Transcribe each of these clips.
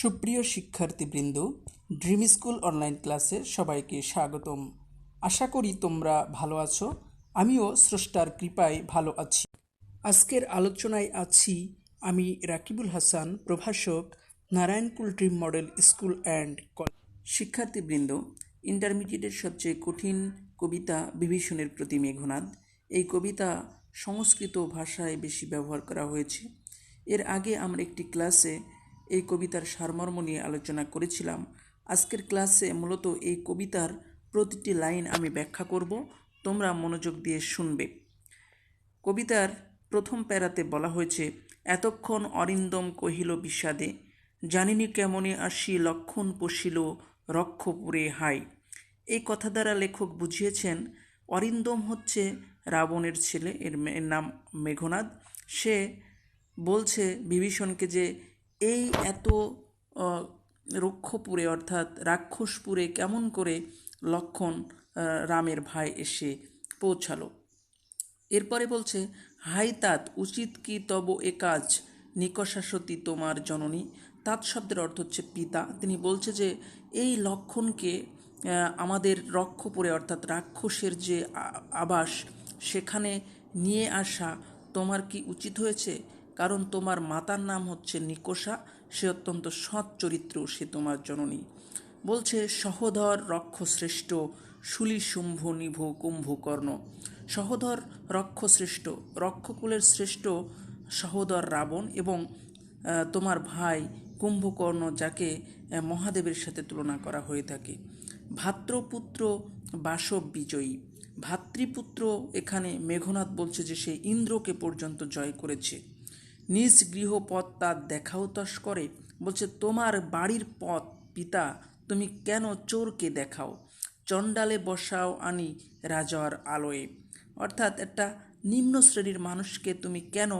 সুপ্রিয় শিক্ষার্থীবৃন্দ dream school online ক্লাসে সবাইকে স্বাগতম। আশা করি তোমরা ভালো আছো। আমিও স্রষ্টার কৃপায় ভালো আছি। আজকের আলোচনায় আছি আমি রাকিবুল হাসান, প্রভাষক Narayankul dream model school and college শিক্ষার্থীবৃন্দ ইন্টারমিডিয়েটের সবচেয়ে কঠিন কবিতা বিভীষণের প্রতি মেঘনাদ। এই কবিতা সংস্কৃত ভাষায় বেশি ব্যবহার করা হয়েছে। এর আগে আমরা একটি ক্লাসে এই কবিতার সারমর্ম নিয়ে আলোচনা করেছিলাম। আজকের ক্লাসে মূলত এই কবিতার প্রতিটি লাইন আমি ব্যাখ্যা করব। তোমরা মনোযোগ দিয়ে শুনবে। কবিতার প্রথম প্যারাতে বলা হয়েছে, এতক্ষণ অরিন্দম কহিল বিষাদে, জানিনি কেমনে আসি লক্ষণ পশিল রক্ষপুরে হাই এই কথা দ্বারা লেখক বুঝিয়েছেন, অরিন্দম হচ্ছে রাবণের ছেলে এর নাম মেঘনাদ। সে বলছে বিভীষণকে যে এই এত রক্ষপুরে অর্থাৎ রাক্ষসপুরে কেমন করে লক্ষণ রামের ভাই এসে পৌঁছালো? এরপরে বলছে, হাই তাত, উচিত কি তব এ কাজ? নিকষাসতী তোমার জননী। তাত শব্দের অর্থ হচ্ছে পিতা। তিনি বলছে যে, এই লক্ষণকে আমাদের রক্ষপুরে অর্থাৎ রাক্ষসের যে আবাস, সেখানে নিয়ে আসা তোমার কি উচিত হয়েছে? কারণ তোমার মাতার নাম হচ্ছে নিকোষা, সে অত্যন্ত সৎ চরিত্র, সে তোমার জননী। বলছে সহধর রক্ষশ্রেষ্ঠ শুলি শুম্ভ নিভ কুম্ভকর্ণ সহধর রক্ষশ্রেষ্ঠ, রক্ষকুলের শ্রেষ্ঠ সহোদর রাবণ এবং তোমার ভাই কুম্ভকর্ণ যাকে মহাদেবের সাথে তুলনা করা হয়ে থাকে। ভাত্রপুত্র বাসব বিজয়ী। ভাতৃপুত্র এখানে মেঘনাথ বলছে যে সে ইন্দ্রকে পর্যন্ত জয় করেছে। নিজ গৃহপথ তার দেখাও তস করে। বলছে, তোমার বাড়ির পথ, পিতা, তুমি কেন চোরকে দেখাও? চণ্ডালে বসাও আনি রাজার আলোয়ে। অর্থাৎ একটা নিম্ন শ্রেণির মানুষকে তুমি কেন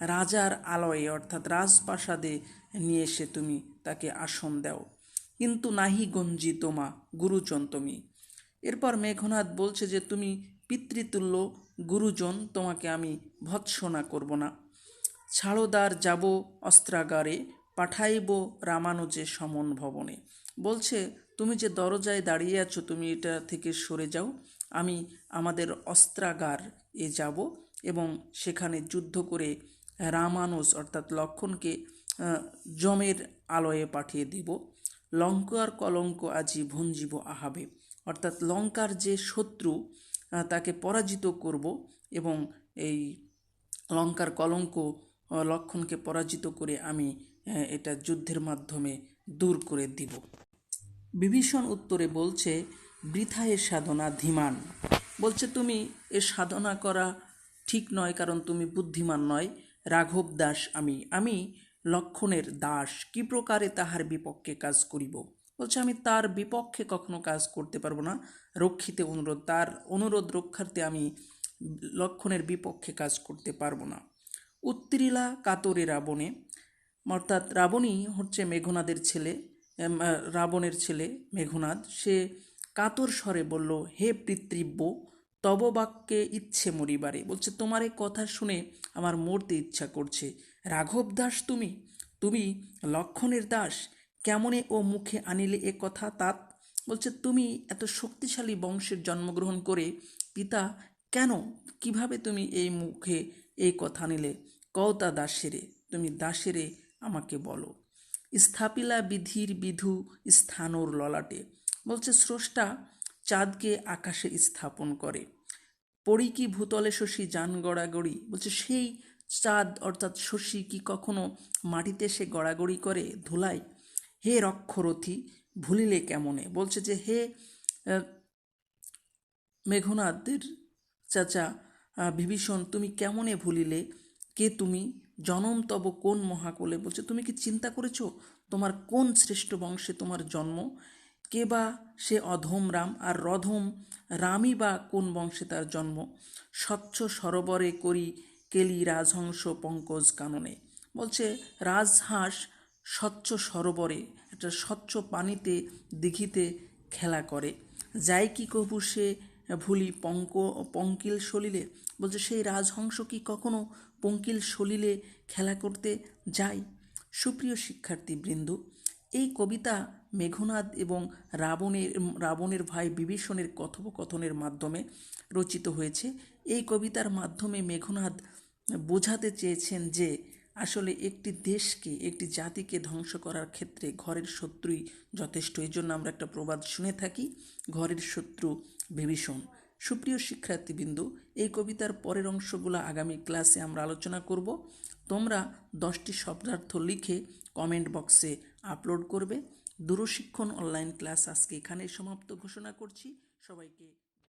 রাজার আলোয়, অর্থাৎ রাজপ্রাসাদে নিয়ে এসে তুমি তাকে আসন দাও? কিন্তু নাহি গঞ্জি তোমা, গুরুজন তুমি। এরপর মেঘনাথ বলছে যে, তুমি পিতৃতুল্য, গুরুজন, তোমাকে আমি ভৎসনা করব না। ছাড়োদার যাব অস্ত্রাগারে, পাঠাইব রামানুজে সমন ভবনে। বলছে, তুমি যে দরজায় দাঁড়িয়ে আছো, তুমি এটা থেকে সরে যাও। আমি আমাদের অস্ত্রাগার এ যাব এবং সেখানে যুদ্ধ করে রামানুজ, অর্থাৎ লক্ষণকে যমের আলয়ে পাঠিয়ে দিব। লঙ্কার কলঙ্ক আজি ভঞ্জিব আহাবে। অর্থাৎ লঙ্কার যে শত্রু তাকে পরাজিত করব এবং এই লঙ্কার কলঙ্ক লক্ষণকে পরাজিত করে আমি এটা যুদ্ধের মাধ্যমে দূর করে দিব। বিভীষণ উত্তরে বলছে, বৃথা এ সাধনা ধীমান। বলছে, তুমি এ সাধনা করা ঠিক নয়, কারণ তুমি বুদ্ধিমান নয়। রাঘব দাস আমি আমি লক্ষণের দাস। কি প্রকারে তাহার বিপক্ষে কাজ করিব? বলছে, আমি তার বিপক্ষে কখনো কাজ করতে পারব না। রক্ষিতে অনুরোধ, তার অনুরোধ রক্ষার্থে আমি লক্ষণের বিপক্ষে কাজ করতে পারব না। উত্তরিলা কাতরে রাবণে, অর্থাৎ রাবণই হচ্ছে মেঘনাদের ছেলে রাবণের ছেলে মেঘনাদ। সে কাতর স্বরে বলল, হে পিতৃব্য তব বাক্যে ইচ্ছে মরিবারে। বলছে, তোমার এই কথা শুনে আমার মরতে ইচ্ছা করছে। রাঘব দাস তুমি? তুমি লক্ষণের দাস। কেমনে ও মুখে আনিলে এ কথা তাত? বলছে, তুমি এত শক্তিশালী বংশের জন্মগ্রহণ করে পিতা কেন? কীভাবে তুমি এই মুখে এই কথা নিলে কওতা দাসেরে, তুমি দাসেরে আমাকে বলো। স্থাপিলা বিধির বিধু স্থানোর ললাটে, বলছে স্রষ্টা চাঁদকে আকাশে স্থাপন করে। পড়ি কি ভূতলে শশী যান গড়াগড়ি, বলছে সেই চাঁদ অর্থাৎ শশী কি কখনো মাটিতে সে গড়াগড়ি করে ধুলাই হে রক্ষরথী, ভুলিলে কেমনে? বলছে যে হে মেঘনাথদের চাচা বিভীষণ, তুমি কেমনে ভুলিলে? কে তুমি? জনম তব কোন মহাকুলে? বলছে, তুমি কি চিন্তা করেছ? তোমার কোন শ্রেষ্ঠ বংশে তোমার জন্ম? কে বা সে অধম রাম আর রধম রামই বা কোন বংশে তার জন্ম? স্বচ্ছ সরোবরে করি কেলি রাজহংস পঙ্কজ কাননে। বলছে, রাজহাঁস স্বচ্ছ সরোবরে, একটা স্বচ্ছ পানিতে দিঘিতে খেলা করে। যাই কি কবু সে ভুলি পঙ্ক, পঙ্কিল সলিলে। বলছে, সেই রাজহংস কি কখনো পঙ্কিল সলিলে খেলা করতে যায়? সুপ্রিয় শিক্ষার্থীবৃন্দ, এই কবিতা মেঘনাদ এবং রাবণের রাবণের ভাই বিভীষণের কথোপকথনের মাধ্যমে রচিত হয়েছে। এই কবিতার মাধ্যমে মেঘনাদ বোঝাতে চেয়েছেন যে আসলে একটি দেশকে, একটি জাতিকে ধ্বংস করার ক্ষেত্রে ঘরের শত্রুই যথেষ্ট। এই জন্য আমরা একটা প্রবাদ শুনে থাকি, ঘরের শত্রু বিভীষণ। সুপ্রিয় শিক্ষার্থীবৃন্দু, এই কবিতার পরের অংশগুলো আগামী ক্লাসে আমরা আলোচনা করব। তোমরা দশটি শব্দার্থ লিখে কমেন্ট বক্সে আপলোড করবে। দূরশিক্ষণ অনলাইন ক্লাস আজকে এখানে সমাপ্ত ঘোষণা করছি। সবাইকে